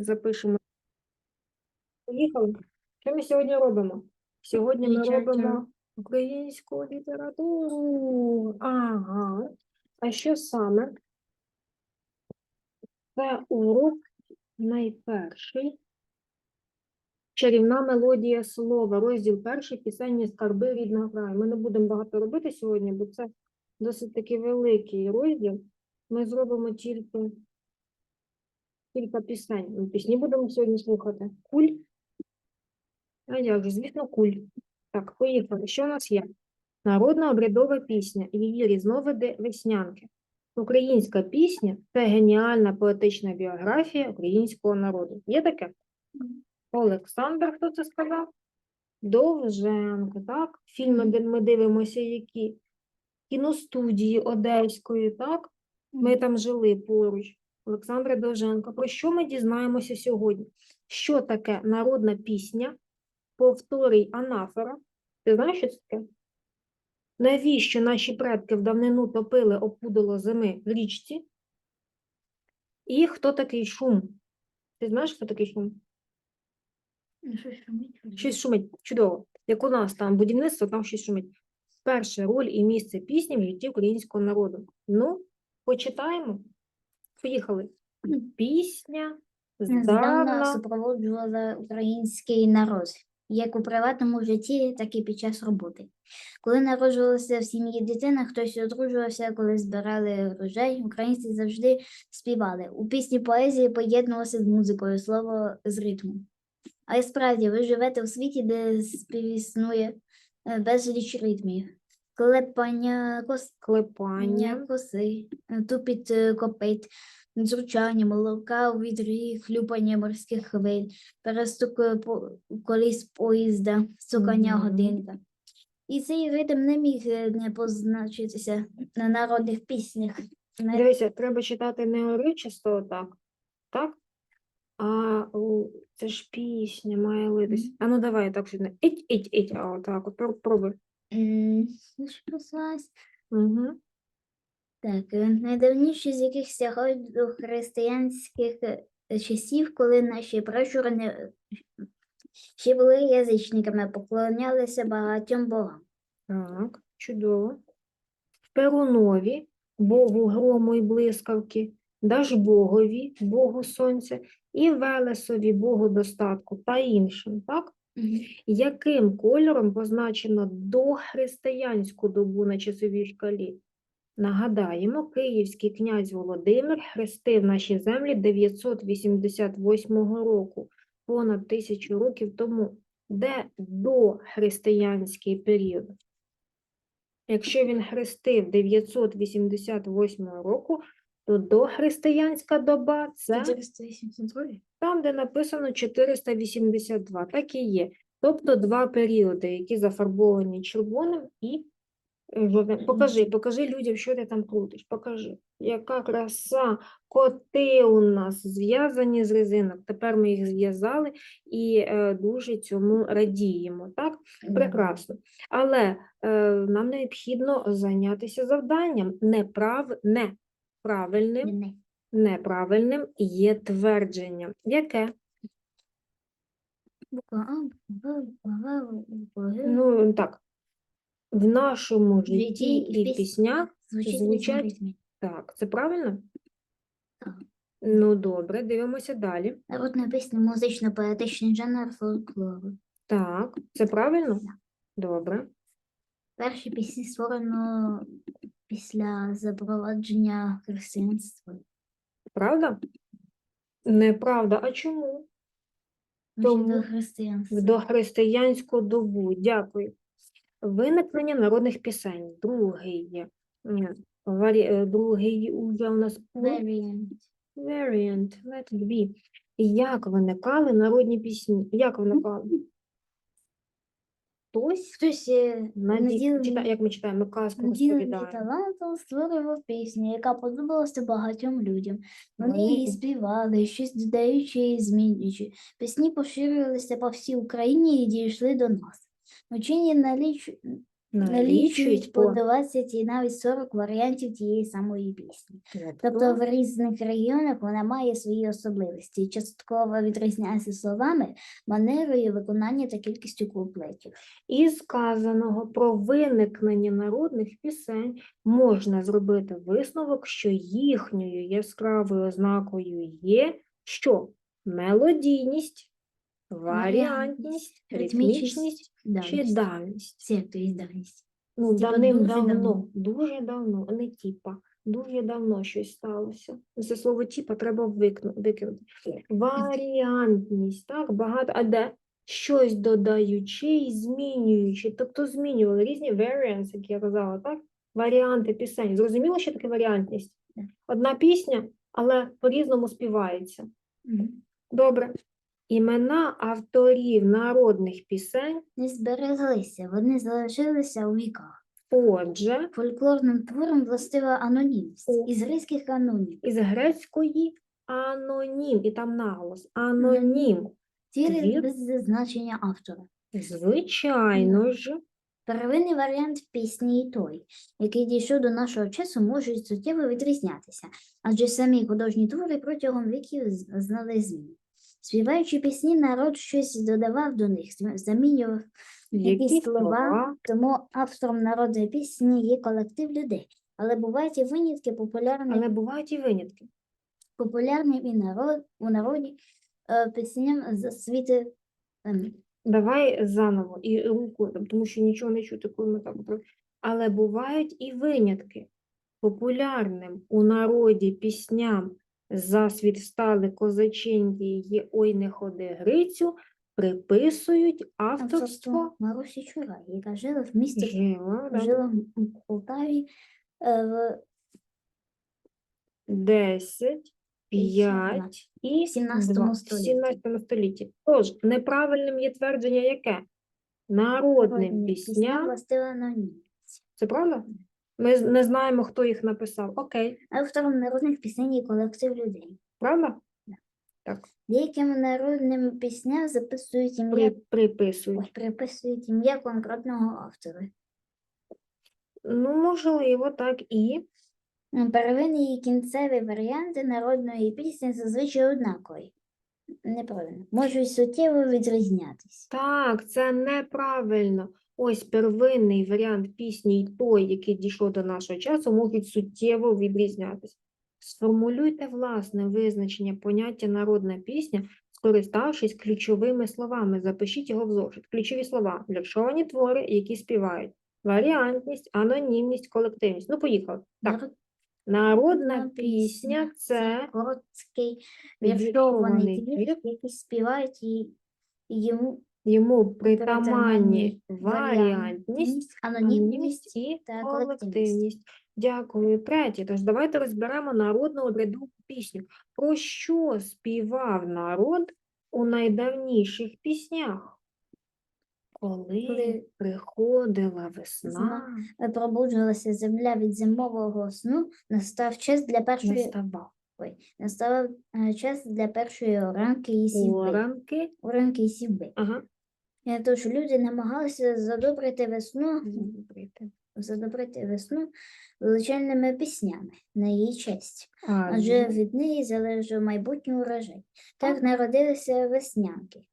Запишемо. Поїхали. Що ми сьогодні робимо? Сьогодні ми робимо українську літературу. Ага. А що саме? Це урок найперший. Чарівна мелодія слова, розділ перший, пісенні скарби рідного краю. Ми не будемо багато робити сьогодні, бо це досить таки великий розділ. Ми зробимо тільки кілька пісень. Ну, Пісні будемо сьогодні слухати. Куль. А як же, звісно, куль. Так, поїхали. Що у нас є? Народна обрядова пісня, її різновиди веснянки. Українська пісня це геніальна поетична біографія українського народу. Є таке? Олександр, хто це сказав? Довженко, так? Фільми, де ми дивимося, які кіностудії Одеської, так? Ми там жили поруч. Олександра Довженко. Про що ми дізнаємося сьогодні? Що таке народна пісня? Повторий анафора. Ти знаєш, що це таке? Навіщо наші предки в давнину топили опудало зими в річці? І хто такий шум? Ти знаєш, хто такий шум? Ну, що шумить? Щось шумить. Чудово. Як у нас там будівництво, там щось шумить. Перша роль і місце пісні в житті українського народу. Ну, почитаємо. Поїхали. Пісня Здавна здавна. супроводжувала український народ, як у приватному житті, так і під час роботи. Коли народжувалася в сім'ї дитина, хтось одружувався, коли збирали врожай, українці завжди співали. У пісні поезії поєднувалося з музикою, слово з ритмом. А й справді, ви живете у світі, де співіснує е, безліч ритмів. Клепання кос Клепання. Коси, е, тупіт е, копит, дзурчання молока у вітрі, хлюпання морських хвиль, перестук по- коліс поїзда, стукання Мгм. годинка. І цей ритм не міг е, не позначитися на народних піснях. Дивися, треба читати не уривчасто отак, так? А у, це ж пісня має литись. А ну давай так сюди. Іть, іть, іть. А отак, от пробуй. Угу. Так, е, найдавніші з яких сягають до християнських е, часів, коли наші пращури не- ще були язичниками, поклонялися багатьом богам. Так, чудово. В Перунові, Богу грому і блискавки, Дажбогові, Богу сонця, і Велесові, Богу достатку та іншим, так? Яким кольором позначено дохристиянську добу на часовій шкалі? Нагадаємо, київський князь Володимир хрестив наші землі 988 року, понад тисячу років тому. Де дохристиянський період? Якщо він хрестив 988 року, то дохристиянська доба це 482? там, де написано 482, так і є. Тобто два періоди, які зафарбовані червоним і е, жовтим. Покажи, покажи людям, що ти там крутиш. Покажи. Яка краса. Коти у нас зв'язані з резинок. Тепер ми їх зв'язали і е, дуже цьому радіємо. Так? Прекрасно. Але е, нам необхідно зайнятися завданням. Неправ... Неправильним, Не. неправильним є твердження. Яке? Буква А, буква В, В, Г. Ну, так. В нашому житті і в піснях, Звучить звучать- так, це правильно? Так. Ну, добре, дивимося далі. Народна пісня музично-поетичний жанр фольклору. Так, це правильно? Добре. Перші пісні створено після запровадження християнства. Правда? Неправда. А чому? Тому до християнства. В дохристиянську добу. Дякую. Виникнення народних пісень. Другий варі- е, Другий уже у нас. Variant. Variant, let it be. Як виникали народні пісні? Як виникали? Хтось, Хтось е, чита... як ми читаємо, казку наділений розповідаємо. талантом створював пісню, яка подобалася багатьом людям. Вони її співали, щось додаючи і змінюючи. Пісні поширювалися по всій Україні і дійшли до нас. Учені наліч... налічують по по 20 і навіть 40 варіантів тієї самої пісні. Тобто в різних регіонах вона має свої особливості. Частково відрізняється словами, манерою виконання та кількістю куплетів. із сказаного про виникнення народних пісень можна зробити висновок, що їхньою яскравою ознакою є що? Мелодійність, варіантність, ритмічність чи давність. давність. Це то є давність. Ну, Типа давним-давно, дуже давно. дуже давно, а не тіпа. Дуже давно щось сталося. Це слово тіпа треба викну- викинути. Варіантність, так, багато. А де? Щось додаючи і змінюючи. Тобто змінювали різні variants, як я казала, так? Варіанти пісень. Зрозуміло, що таке варіантність? Так. Одна пісня, але по-різному співається. Мгм. Добре. Імена авторів народних пісень, Не збереглися, вони залишилися у віках. отже, Фольклорним творам властива анонімність. О. Із грецьких анонім. із грецької анонім, і там наголос. Анонім. Твіри Твір. без зазначення автора. Звичайно ж, Первинний варіант пісні і той, який дійшов до нашого часу, можуть суттєво відрізнятися, адже самі художні твори протягом віків знали зміни. Співаючи пісні, народ щось додавав до них, замінював які Які слова? слова, Тому автором народної пісні є колектив людей. Але бувають і винятки популярні, але бувають і винятки. популярним і народ, у народі е, пісням засвіти ем, Давай заново і руку, тому що нічого не чути, коли ми так. про- Але бувають і винятки. Популярним у народі пісням засвіт встали козаченьки, є ой не ходи Грицю, приписують авторство Марусі Чурай, яка жила в місті Жила, да, жила в Полтаві е, в 10, 5 і 17 два- в столітті. 17 столітті. Тож, неправильним є твердження яке? Народним пісням. Це правда? Ми не знаємо, хто їх написав. Окей, Автором народних пісень є колектив людей. правда? Да. Так, Деяким народним пісням записують ім'я при, приписують. Ой, приписують ім'я конкретного автора. Ну, можливо, так і. Первинні і кінцеві варіанти народної пісні зазвичай однакові. Неправильно. Можуть суттєво відрізнятися. Так, це неправильно. Ось первинний варіант пісні і той, який дійшов до нашого часу, можуть суттєво відрізнятися. Сформулюйте власне визначення поняття народна пісня, скориставшись ключовими словами. Запишіть його в зошит. Ключові слова. Віршовані твори, які співають. Варіантність, анонімність, колективність. Ну, поїхали. Так, народна пісня – це короткий віршований твір, який співають і йому йому притаманні варіантність, анонімність і та колективність. Дякую. Третє. Тож давайте розберемо народну обрядову пісню. Про що співав народ у найдавніших піснях? Коли Коли приходила весна, весна пробуджувалася земля від зимового сну, настав час для першої наставав ой, настав е, час для першої оранки і сівби. оранки. Оранки і сівби. Ага. Тож люди намагалися задобрити весну, задобрити весну величальними піснями на її честь, А, адже від неї залежав майбутній урожай. Так народилися веснянки.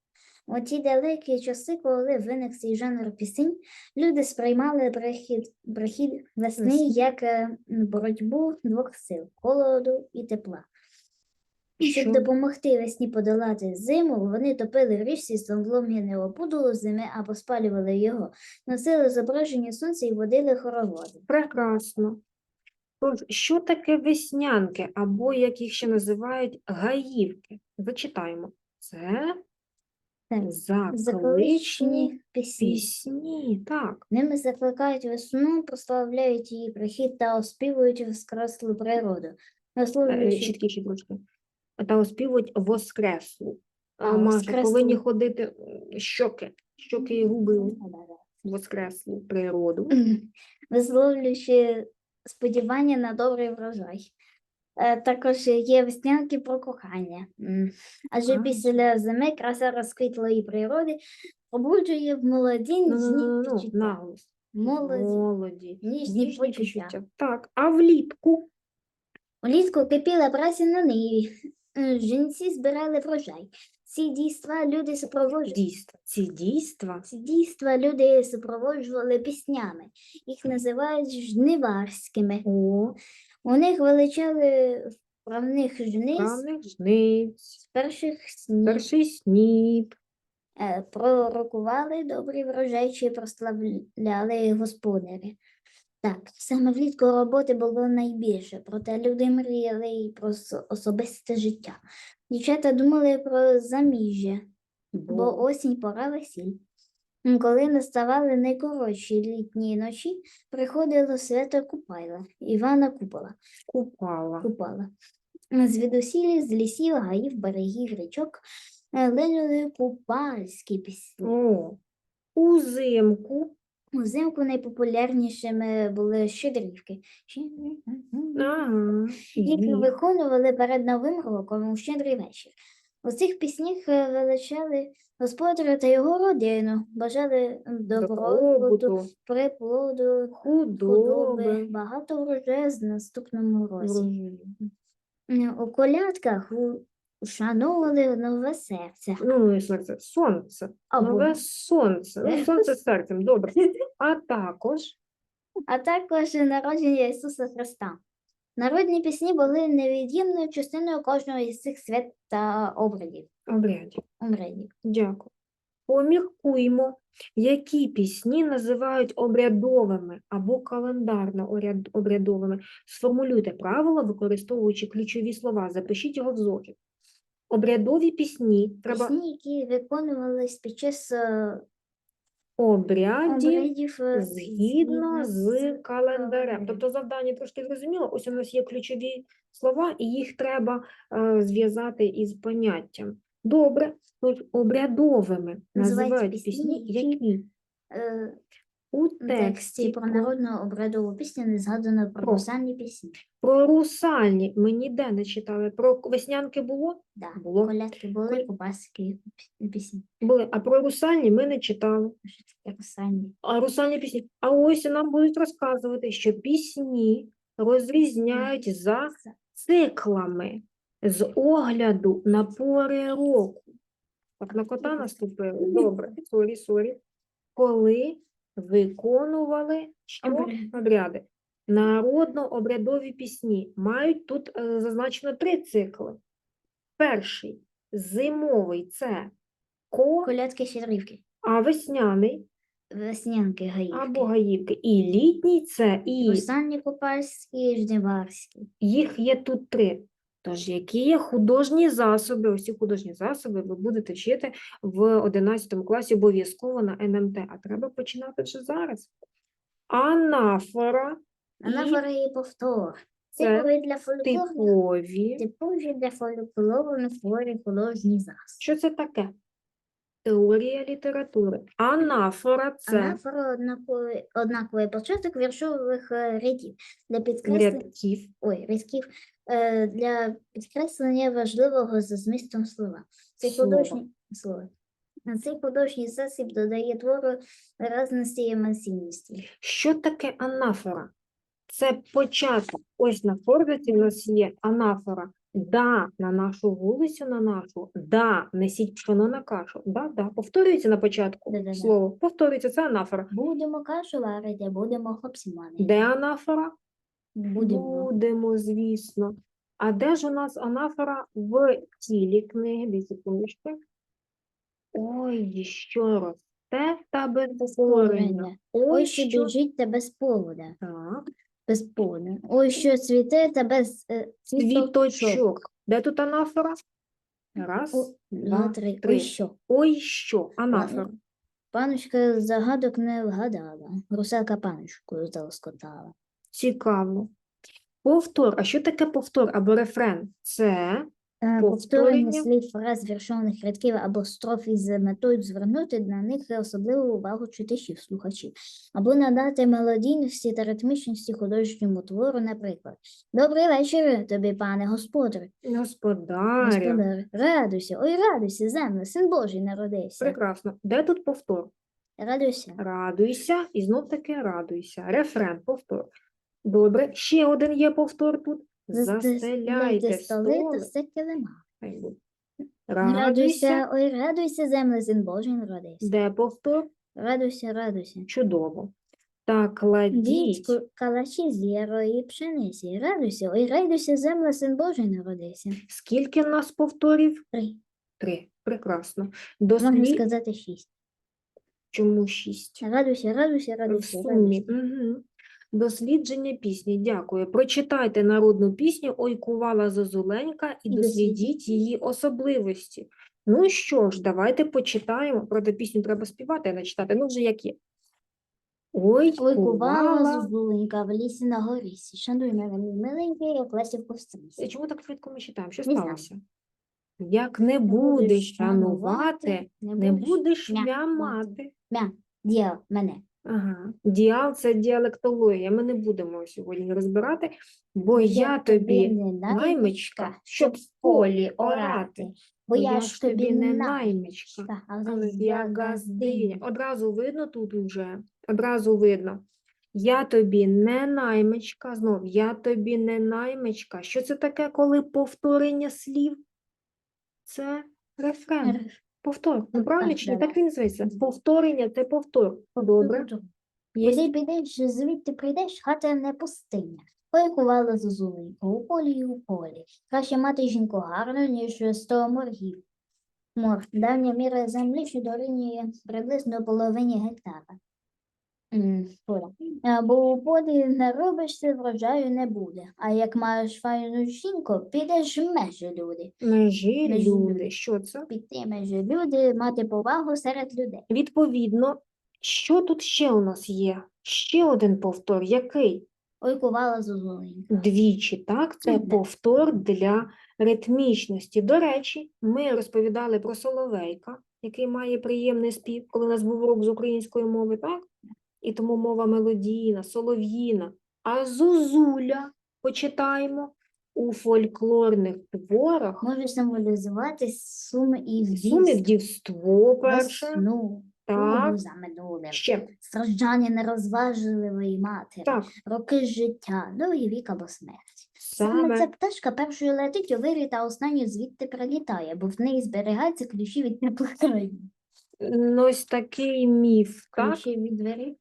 У ті далекі часи, коли виник цей жанр пісень, люди сприймали прихід, прихід весни як е, боротьбу двох сил холоду і тепла. Щоб допомогти весні подолати зиму, вони топили в річці солом'яного подолу зими або спалювали його, носили зображення сонця і водили хороводи. Прекрасно. Тож, що таке веснянки, або як їх ще називають гаївки? Зачитаємо. Це Так, закличні пісні. пісні. Так. Ними закликають весну, прославляють її прихід та оспівують воскреслу природу. Е, Висловлюючи Чіткі трошки. Та оспівують воскреслу. А, А, повинні ходити щоки, щоки і губи воскреслу природу. висловлюючи сподівання на добрий врожай. Е, Також є веснянки про кохання. Адже А. після зими краса розквітлої природи пробуджує в ну, ніжні ну, ну, почуття. молоді, молоді, ніжні ніжні почуття. почуття. Так, а влітку Улітку кипіла праця на ниві. Е, Жінці збирали врожай. Ці дійства люди супроводжували. дійства. Ці дійства Ці дійства люди супроводжували піснями. Їх називають жниварськими. о У них величали вправних жниць правних жниць, з перших снів. перший сніп. Е, пророкували добрий врожай чи прославляли господарі. Так, саме влітку роботи було найбільше, проте люди мріяли і про особисте життя. Дівчата думали про заміжжя, бо осінь пора весіль. Коли наставали найкоротші літні ночі, приходило свято Купайла, Івана Купола. купала. Купала. Звідусілі з лісів, гаїв, берегів, річок е, линули купальські пісні. О, узимку. Узимку найпопулярнішими були щедрівки. Ага. Їх і виконували перед Новим роком у щедрий вечір. У цих піснях е, величали господаря та його родину, бажали добробуту, приплоду, худоби, худоби. багато врожаю з наступному році. У колядках у- ушановували нове серце. Ну, не серце, сонце. Або, Нове сонце. Ну, сонце з серцем, добре. А також а також народження Ісуса Христа. Народні пісні були невід'ємною частиною кожного із цих свят та обрядів. обрядів. обрядів. Дякую. Поміркуймо, які пісні називають обрядовими або календарно обрядовими. Сформулюйте правила, використовуючи ключові слова. Запишіть його в зошит. Обрядові пісні треба Пісні, які виконувались під час е, обрядів обрядів е, згідно з календарем. календарем. Тобто завдання трошки зрозуміло. Ось у нас є ключові слова, і їх треба е, зв'язати із поняттям. Добре, тож обрядовими називають пісні, які е, у тексті тексті про народну обрядову пісню не згадано про Про. русальні пісні. про русальні. Ми ніде не читали. Про веснянки було? Да, Було. колядки були, Коль- пісні. Були. А про русальні ми не читали. Що таке русальні? А русальні пісні. А ось нам будуть розказувати, що пісні розрізняють за циклами з огляду на пори року. Так, на кота наступили. Добре, сорі, сорі. Коли виконували що? Обряди. Народно-обрядові пісні мають тут е, зазначено три цикли. Перший зимовий це ко, Колядки щедрівки, а весняний веснянки, гаївки. або гаївки. І літній це і Русальні купальські, жниварські. Їх є тут три. Тож, які є художні засоби? Ці художні засоби ви будете вчити в 11 класі обов'язково на НМТ, а треба починати вже зараз. Анафора Анафора і повтор. це для фольклорних типові. Типові для фольклорних творів художні засоби. Що це таке? Теорія літератури. Анафора це Анафора однаковий, однаковий початок віршових е, рядів для підкреслення, рядків. ой, рядків, для підкреслення важливого за змістом слова. Цей художній слова. А Цей художній засіб додає твору виразності і емоційності. Що таке анафора? Це початок. Ось на форзаці у нас є анафора. Да, на нашу вулицю, на нашу. Да, несіть пшено на кашу. Да, да. Повторюється на початку Да-да-да. слово. Повторюється, це анафора. Будемо кашу варити, будемо хлопці манити. Де анафора? Будемо. Будемо, звісно. А де ж у нас анафора в тілі книги? Дві секундочки. Ой, що росте та без корення. корення. Ой, що біжить та без повода. Так. Без повода. Ой, що цвіте та без е, цвіточок. Де тут анафора? Раз, Два, три. Ой, що? Ой, що? Анафора. Паночка загадок не вгадала. Русалка паночкою залоскотала. Цікаво. Повтор. А що таке повтор або рефрен? Це Е, Повторення. Слів фраз віршованих рядків або строф із метою звернути на них особливу увагу читачів, слухачів, або надати мелодійності та ритмічності художньому твору, наприклад. Добрий вечір тобі, пане господар. Господар, радуйся, ой, радуйся, земле, син Божий народився. Прекрасно. Де тут повтор? Радуйся. Радуйся і знов таки радуйся. Рефрен, повтор. Добре. Ще один є повтор тут. Застеляйте столи та все килима. Радуйся, ой, радуйся, земле, син Божий народився. Де повтор? Радуйся, радуйся. Чудово. Так, кладіть. Калачі з ярої пшениці. Радуйся, ой, радуйся, земле, син Божий народився. Скільки в нас повторів? Три. Три. Прекрасно. Можна Дослід... сказати шість. Чому шість? Радуйся, радуйся, В радуйся, сумі. радуйся. Дослідження пісні. Дякую. Прочитайте народну пісню Ой кувала зозуленька і дослідіть її особливості. Ну що ж, давайте почитаємо. Правда, пісню треба співати, а не читати. Ну, вже як є. Ой, Ой, кувала зозуленька в лісі на горісі. Шануй мене, мій миленький, як лесів в стрісі. Чому так швидко ми читаємо? Що сталося? Як не будеш шанувати, не будеш мя- м'ямати. Мя, діяв мене. Ага. Діал це діалектологія. Ми не будемо сьогодні розбирати, бо я тобі не наймичка, щоб в полі орати. Бо я ж тобі не наймичка, але я я газдиня. Одразу видно тут уже, одразу видно. Я тобі не наймичка, знов, я тобі не наймичка. Що це таке, коли повторення слів? Це рефрен, повтор. Ну, правильно так, чи ні? Так він зветься. Повторення – це повтор. Добре. Є Куди підеш, звідти прийдеш, хата не пустиня. Ой, зозулинку у полі й у полі. Краще мати жінку гарну, ніж сто моргів. Мор, давня міра землі, що дорівнює приблизно половині гектара. Поля. Бо у полі не робишся, врожаю не буде. А як маєш файну жінку, підеш в межі люди. Межі Межі люди. люди. Що це? Піти межі люди, мати повагу серед людей. Відповідно, що тут ще у нас є? Ще один повтор. Який? Ой, кувала зозуленька. Двічі, так? Це Мгм. повтор для ритмічності. До речі, ми розповідали про Соловейка, який має приємний спів, коли у нас був урок з української мови, так? І тому мова мелодійна, солов'їна. А зозуля, почитаємо, у фольклорних творах. Може символізувати суми і суми вдівство перше, весну, так, за минулим, ще, страждання нерозважливої матері, так, роки життя, довгий вік або смерть. Саме саме. ця пташка першою летить у вирі та останню звідти прилітає, бо в неї зберігаються ключі від теплих країн. Ну, ось такий міф, так? Від двері,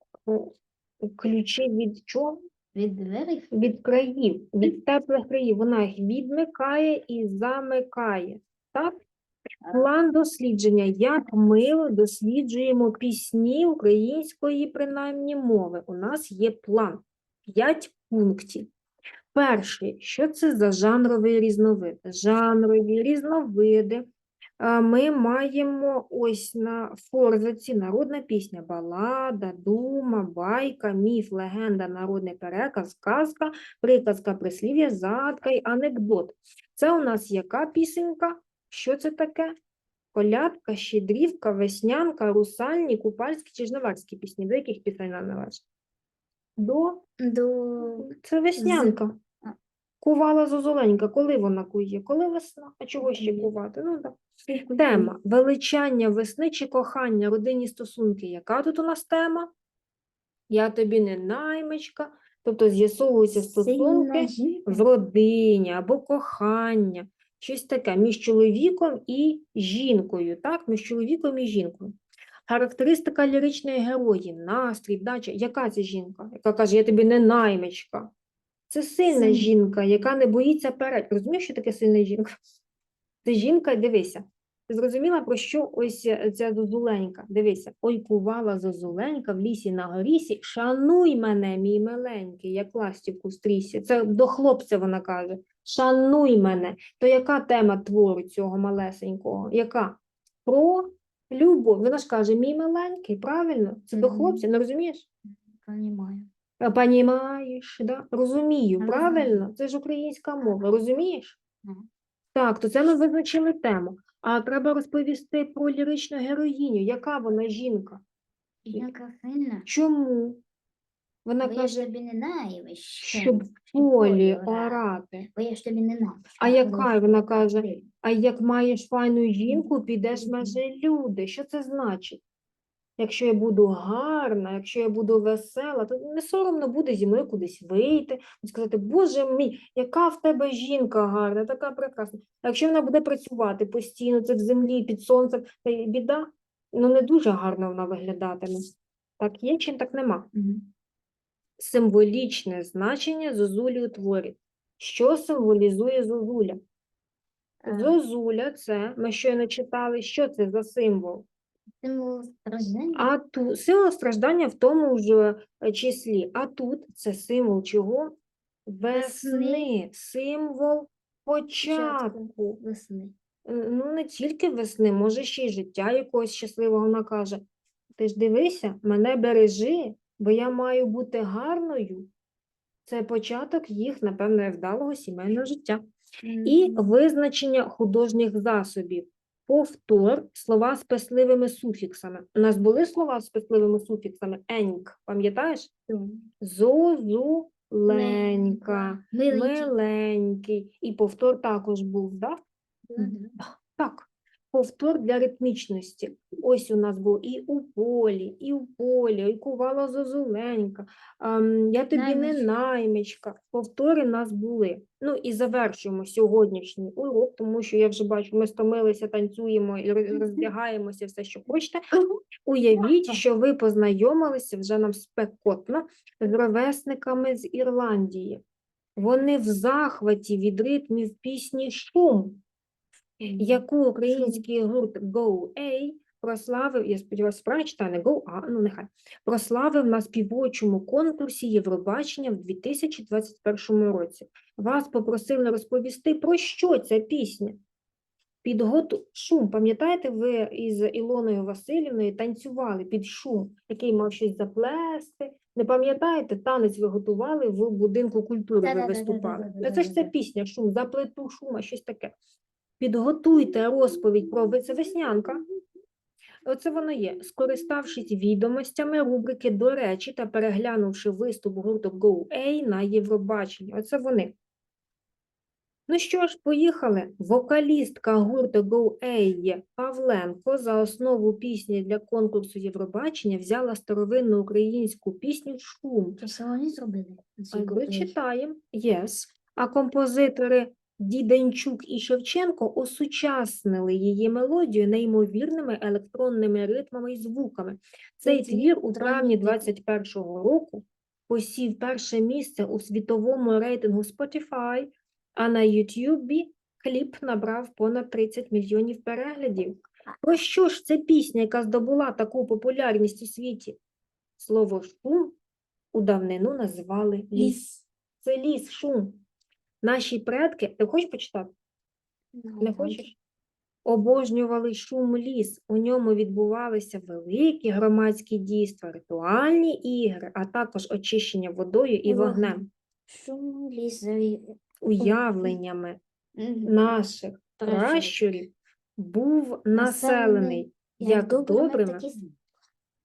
Ключі від чого? від двері. Від країв, від теплих країв. Вона їх відмикає і замикає. Так? План дослідження. Як ми досліджуємо пісні української, принаймні, мови. У нас є план. П'ять пунктів. Перший, що це за жанровий різновид? Жанрові різновиди. Ми маємо ось на форзаці народна пісня, балада, дума, байка, міф, легенда, народний переказ, казка, приказка, прислів'я, загадка й анекдот. Це у нас яка пісенька? Що це таке? Колядка, щедрівка, веснянка, русальні, купальські чи жниварські пісні. До яких пісень нам належить? До До це веснянка. Кувала зозуленька. Коли вона кує? Коли весна? А чого ще кувати? Ну, так. Тема величання весни чи кохання, родинні стосунки. Яка тут у нас тема? Я тобі не наймичка, тобто з'ясовуються стосунки в родині або кохання, щось таке між чоловіком і жінкою, так? Між чоловіком і жінкою. Характеристика ліричної герої, настрій, вдача. Яка це жінка, яка каже, я тобі не наймичка? Це сильна жінка, яка не боїться перед. Розумієш, що таке сильна жінка? Це жінка, дивися. Ти зрозуміла, про що ось е, ця зозуленька? Дивися, ой, кувала зозуленька в лісі на горісі, шануй мене, мій миленький, як ластівку стрісі. Це до хлопця вона каже, шануй мене. То яка тема твору цього малесенького? Яка? Про любов. Вона ж каже, мій миленький, правильно? Це до Мгм. хлопця, не розумієш? Понімаю. А, Понімаєш, да? Розумію, Розумію. правильно? Це ж українська мова, розумієш? Мгм. Так, то це ми визначили тему. А треба розповісти про ліричну героїню. Яка вона жінка? Жінка сильна. Чому? Вона Бо я ж тобі не наймичка. щоб в полі орати. Бо я ж тобі не наймичка. А яка вона каже? А як маєш файну жінку, підеш межі люди. Що це значить? Якщо я буду гарна, якщо я буду весела, то не соромно буде зі мною кудись вийти і сказати, Боже мій, яка в тебе жінка гарна, така прекрасна. А якщо вона буде працювати постійно, це в землі, під сонцем, й біда, ну не дуже гарно вона виглядатиме. Так є чи так нема? Символічне значення зозулі у творі. Що символізує зозуля? Е, Зозуля це, ми щойно читали, що це за символ? Символ страждання. А тут символ страждання в тому ж е, числі. А тут це символ чого? Весни, символ початку. Весни. Е, Ну, не тільки весни, може ще й життя якогось щасливого вона каже. Ти ж дивися, мене бережи, бо я маю бути гарною. Це початок їх, напевно, вдалого сімейного життя. І визначення художніх засобів. Повтор слова з писливими суфіксами. У нас були слова з писливими суфіксами? Еньк, пам'ятаєш? Зозуленька, Миленький. І повтор також був, да? Так, повтор для ритмічності. Ось у нас був і у полі, і в полі, і кувала зозуленька, ем, я тобі не Наймичка. наймичка. Повтори нас були. Ну і завершуємо сьогоднішній урок, тому що я вже бачу, ми стомилися, танцюємо і роз- роздягаємося, все, що хочете. Уявіть, що ви познайомилися вже нам спекотно з ровесниками з Ірландії. Вони в захваті від ритмів пісні Шум яку український гурт Go A прославив, я сподіваюся, справді читаю, Go A, ну нехай, прославив на співочому конкурсі Євробачення в 2021 році. Вас попросили розповісти, про що ця пісня? Підготу шум, пам'ятаєте, ви із Ілоною Васильівною танцювали під шум, який мав щось заплести. Не пам'ятаєте, танець ви готували в будинку культури, ви виступали. Це ж ця пісня, шум, заплету шума, щось таке. Підготуйте розповідь про це веснянка. Оце воно є. Скориставшись відомостями рубрики «До речі» та переглянувши виступ гурту Go A на Євробаченні. Оце вони. Ну що ж, поїхали. Вокалістка гурту Go A Павленко за основу пісні для конкурсу Євробачення взяла старовинну українську пісню «Шум». Це все вони зробили. Читаємо, yes. А композитори Діденчук і Шевченко осучаснили її мелодію неймовірними електронними ритмами і звуками. Цей твір у травні травні 21-го року посів перше місце у світовому рейтингу Spotify, а на YouTube кліп набрав понад 30 мільйонів переглядів. Про що ж це пісня, яка здобула таку популярність у світі? Слово шум у давнину називали. Ліс. Це ліс, шум. Наші предки, ти хочеш почитати? Не хочеш? Обожнювали шум ліс. У ньому відбувалися великі громадські дійства, ритуальні ігри, а також очищення водою і вогнем. Шум лісові. уявленнями наших Пращурів. був Населений як добрими,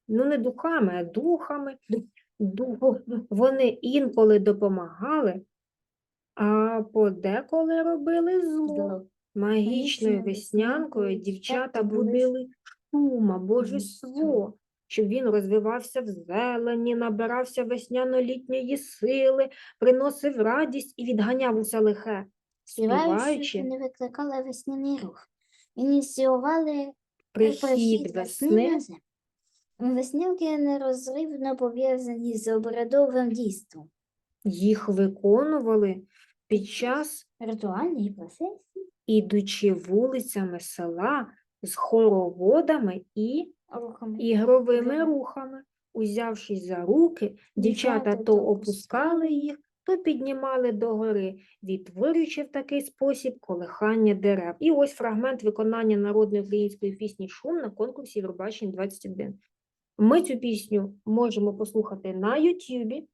ну не духами, а духами. Дух. Вони інколи допомагали, а подеколи робили зло. Магічною веснянкою дівчата будили шума, божество, щоб він розвивався в зелені, набирався весняно-літньої сили, приносив радість і відганяв усе лихе. Співаючи, Співаючи не викликали весняний рух. Ініціювали прихід весни. Веснянки нерозривно пов'язані з обрядовим дійством. їх виконували під час Ритуальні процесії, ідучи вулицями села з хороводами і рухами. ігровими рухами. Узявшись за руки, дівчата Дівчата то опускали їх, то піднімали догори, відтворюючи в такий спосіб колихання дерев. І ось фрагмент виконання народної української пісні Шум на конкурсі Євробачення 21. Ми цю пісню можемо послухати на Ютубі,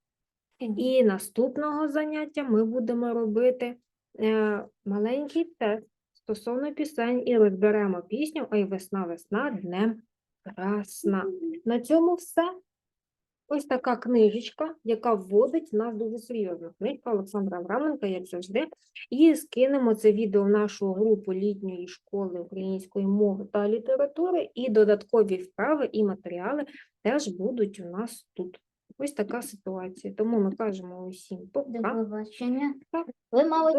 і наступного заняття ми будемо робити е, маленький тест стосовно пісень і розберемо пісню Ой, весна, весна, днем красна. На цьому все. Ось така книжечка, яка вводить нас дуже серйозно. Книжка Олександра Авраменка, як завжди. І скинемо це відео в нашу групу літньої школи української мови та літератури, і додаткові вправи і матеріали теж будуть у нас тут. Ось така ситуація. Тому ми кажемо усім До пока. побачення. Так. Ви, мабуть,